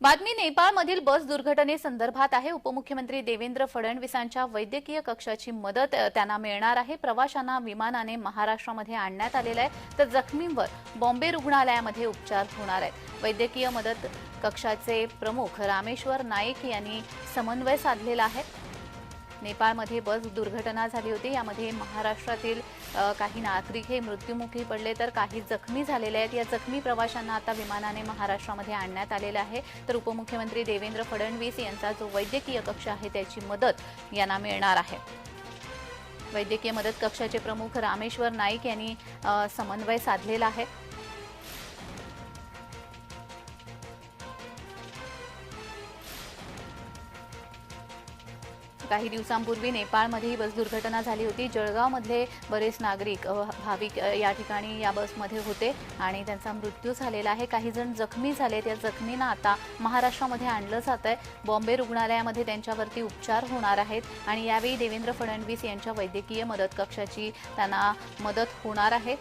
बातमी नेपाळमधील बस दुर्घटनेसंदर्भात आहे. उपमुख्यमंत्री देवेंद्र फडणवीसांच्या वैद्यकीय कक्षाची मदत त्यांना मिळणार आहे. प्रवाशांना विमानाने महाराष्ट्रामध्ये आणण्यात आलेलं आहे. तर जखमींवर बॉम्बे रुग्णालयामध्ये उपचार होणार आहेत. वैद्यकीय मदत कक्षाचे प्रमुख रामेश्वर नाईक यांनी समन्वय साधलेला आहे. नेपाळमध्ये बस दुर्घटना झाली होती. यामध्ये महाराष्ट्रातील काही नागरिक हे मृत्युमुखी पडले तर काही जखमी झालेले आहेत. या जखमी प्रवाशांना आता विमानाने महाराष्ट्रामध्ये आणण्यात आलेलं आहे. तर उपमुख्यमंत्री देवेंद्र फडणवीस यांचा जो वैद्यकीय कक्ष आहे त्याची मदत यांना मिळणार आहे. वैद्यकीय मदत कक्षाचे प्रमुख रामेश्वर नाईक यांनी समन्वय साधलेला आहे. काही दिवसांपूर्वी नेपाळमध्ये ही बस दुर्घटना झाली होती. जळगावमधले बरेच नागरिक भाविक या ठिकाणी या बसमध्ये होते आणि त्यांचा मृत्यू झालेला आहे. काही जण जखमी झाले त्या जखमींना आता महाराष्ट्रामध्ये आणलं जात आहे. बॉम्बे रुग्णालयामध्ये त्यांच्यावरती उपचार होणार आहेत आणि यावेळी देवेंद्र फडणवीस यांच्या वैद्यकीय मदत कक्षाची त्यांना मदत होणार आहे.